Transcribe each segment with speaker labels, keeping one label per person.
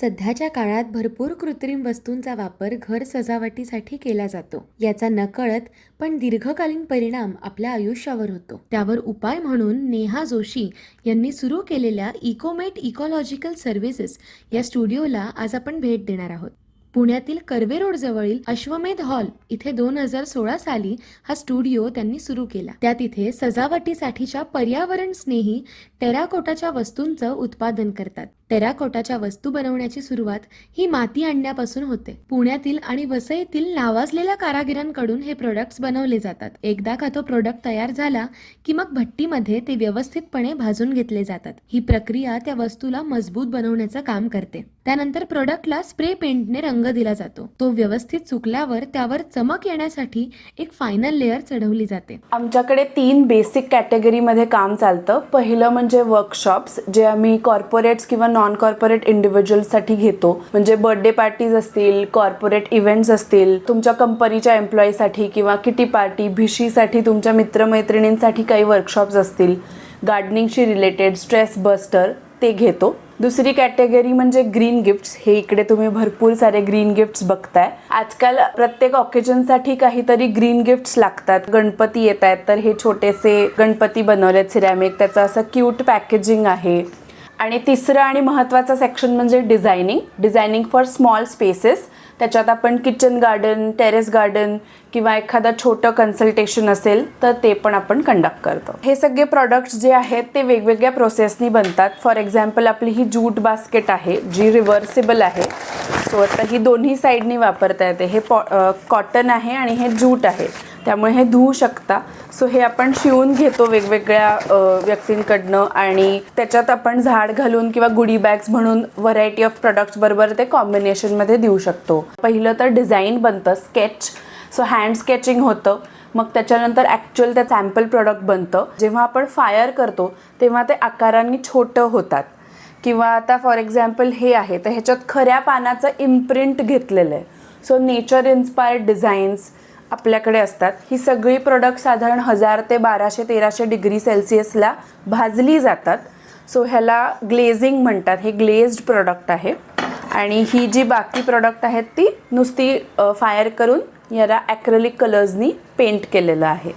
Speaker 1: सध्याच्या काळात भरपूर कृत्रिम वस्तूंचा वापर घर सजावटीसाठी केला जातो. याचा नकळत पण दीर्घकालीन परिणाम आपल्या आयुष्यावर होतो. त्यावर उपाय म्हणून नेहा जोशी यांनी सुरू केलेल्या इकोमेट इकॉलॉजिकल सर्व्हिसेस या स्टुडिओला आज आपण भेट देणार आहोत. पुण्यातील कर्वे रोड जवळील अश्वमेध हॉल इथे दोन हजार सोळा साली हा स्टुडिओ त्यांनी सुरू केला. त्यात इथे सजावटीसाठीच्या पर्यावरण स्नेही टेराकोटाच्या वस्तूंचं उत्पादन करतात. टेराकोटाच्या वस्तू बनवण्याची सुरुवात ही माती आणण्यापासून होते. पुण्यातील आणि वसईतील नावाजलेल्या कारागिरांकडून हे प्रोडक्ट्स बनवले जातात. एकदा का तो प्रोडक्ट तयार झाला की मग भट्टीमध्ये ते व्यवस्थितपणे भाजून घेतले जातात. ही प्रक्रिया त्या वस्तूला मजबूत बनवण्याचं काम करते. त्यानंतर प्रोडक्टला स्प्रे पेंटने रंग दिला जातो. तो व्यवस्थित सुकल्यावर त्यावर चमक येण्यासाठी एक फायनल लेअर चढवली जाते.
Speaker 2: आमच्याकडे तीन बेसिक कॅटेगरीमध्ये काम चालतं. पहिलं म्हणजे वर्कशॉप्स जे आम्ही कॉर्पोरेट्स किंवा नॉन कॉर्पोरेट इंडिव्हिज्युअलसाठी घेतो. म्हणजे बर्थडे पार्टीज असतील कॉर्पोरेट इव्हेंट्स असतील तुमच्या कंपनीच्या एम्प्लॉईसाठी किंवा किटी पार्टी भिशीसाठी तुमच्या मित्रमैत्रिणींसाठी काही वर्कशॉप्स असतील. गार्डनिंगशी रिलेटेड स्ट्रेस बस्टर ते घेतो. दुसरी कॅटेगरी म्हणजे ग्रीन गिफ्ट्स हे इकडे तुम्ही भरपूर सारे ग्रीन गिफ्ट्स बघताय. आजकाल प्रत्येक ऑकेजनसाठी काहीतरी ग्रीन गिफ्ट्स लागतात. गणपती येत आहेत तर हे छोटेसे गणपती बनवलेत सिरॅमिक त्याचं असं क्यूट पॅकेजिंग आहे. आणि तिसरं आणि महत्त्वाचं सेक्शन म्हणजे designing designing for small spaces त्याच्यात आपण किचन गार्डन टेरेस गार्डन किंवा एखादं छोटं कन्सल्टेशन असेल तर ते पण आपण कंडक्ट करतो. हे सगळे प्रॉडक्ट्स जे आहेत ते वेगवेगळ्या प्रोसेसनी बनतात. फॉर एक्झाम्पल आपली ही जूट बास्केट आहे जी रिव्हर्सिबल आहे. सो आता ही दोन्ही साईडनी वापरता येते. हे पॉ कॉटन आहे आणि हे जूट आहे. त्यामुळे हे धुवू शकता. सो हे आपण शिवून घेतो वेगवेगळ्या व्यक्तींकडनं आणि त्याच्यात आपण झाड घालून किंवा गुडी बॅग्स म्हणून व्हरायटी ऑफ प्रॉडक्ट्स बरोबर ते कॉम्बिनेशनमध्ये देऊ शकतो. पहिलं तर डिझाईन बनतं स्केच सो हँड स्केचिंग होतं. मग त्याच्यानंतर ॲक्च्युअल त्या सॅम्पल प्रोडक्ट बनतं. जेव्हा आपण फायर करतो तेव्हा ते आकारांनी छोटं होतात. किंवा आता फॉर एक्झाम्पल हे आहे. तर ह्याच्यात खऱ्या पानाचं इम्प्रिंट घेतलेलं आहे. सो नेचर इन्स्पायर्ड डिझाईन्स आपल्याकडे असतात. ही सगळी प्रोडक्ट साधारण हजार ते बाराशे तेराशे डिग्री सेल्सिअसला भाजली जातात. सो ह्याला ग्लेझिंग म्हणतात. हे ग्लेज्ड प्रोडक्ट आहे. आणि ही जी बाकी प्रोडक्ट आहेत ती नुसती फायर करून याला ॲक्रेलिक कलर्सनी पेंट केलेलं आहे.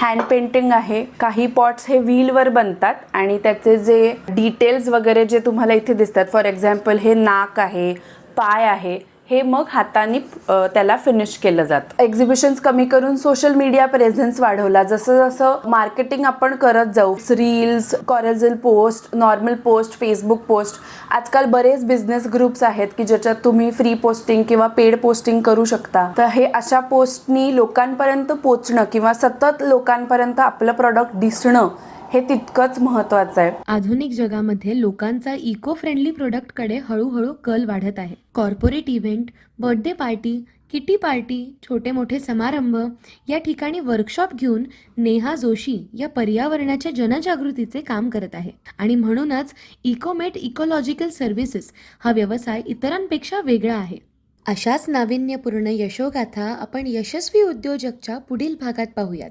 Speaker 2: हँड पेंटिंग आहे. काही पॉट्स हे व्हीलवर बनतात आणि त्याचे जे डिटेल्स वगैरे जे तुम्हाला इथे दिसतात फॉर एक्झाम्पल हे नाक आहे पाय आहे हे मग हाताने त्याला फिनिश केलं जातं. एक्झिबिशन्स कमी करून सोशल मीडिया प्रेझेन्स वाढवला. जसं जसं मार्केटिंग आपण करत जाऊ reels carousel post normal post Facebook post आजकाल बरेच बिझनेस ग्रुप्स आहेत की ज्याच्यात तुम्ही फ्री पोस्टिंग किंवा पेड पोस्टिंग करू शकता. तर हे अशा पोस्टनी लोकांपर्यंत पोचणं किंवा सतत लोकांपर्यंत आपलं प्रॉडक्ट दिसणं हे तितकंच महत्त्वाचं आहे.
Speaker 1: आधुनिक जगामध्ये लोकांचा इको फ्रेंडली प्रोडक्टकडे हळूहळू कल वाढत आहे. Corporate event birthday party kitty party छोटे मोठे समारंभ या ठिकाणी वर्कशॉप घेऊन नेहा जोशी या पर्यावरणाच्या जनजागृतीचे काम करत आहे. आणि म्हणूनच इकोमेट इकोलॉजिकल सर्व्हिसेस हा व्यवसाय इतरांपेक्षा वेगळा आहे. अशाच नाविन्यपूर्ण यशोगाथा आपण यशस्वी उद्योजकच्या पुढील भागात पाहूयात.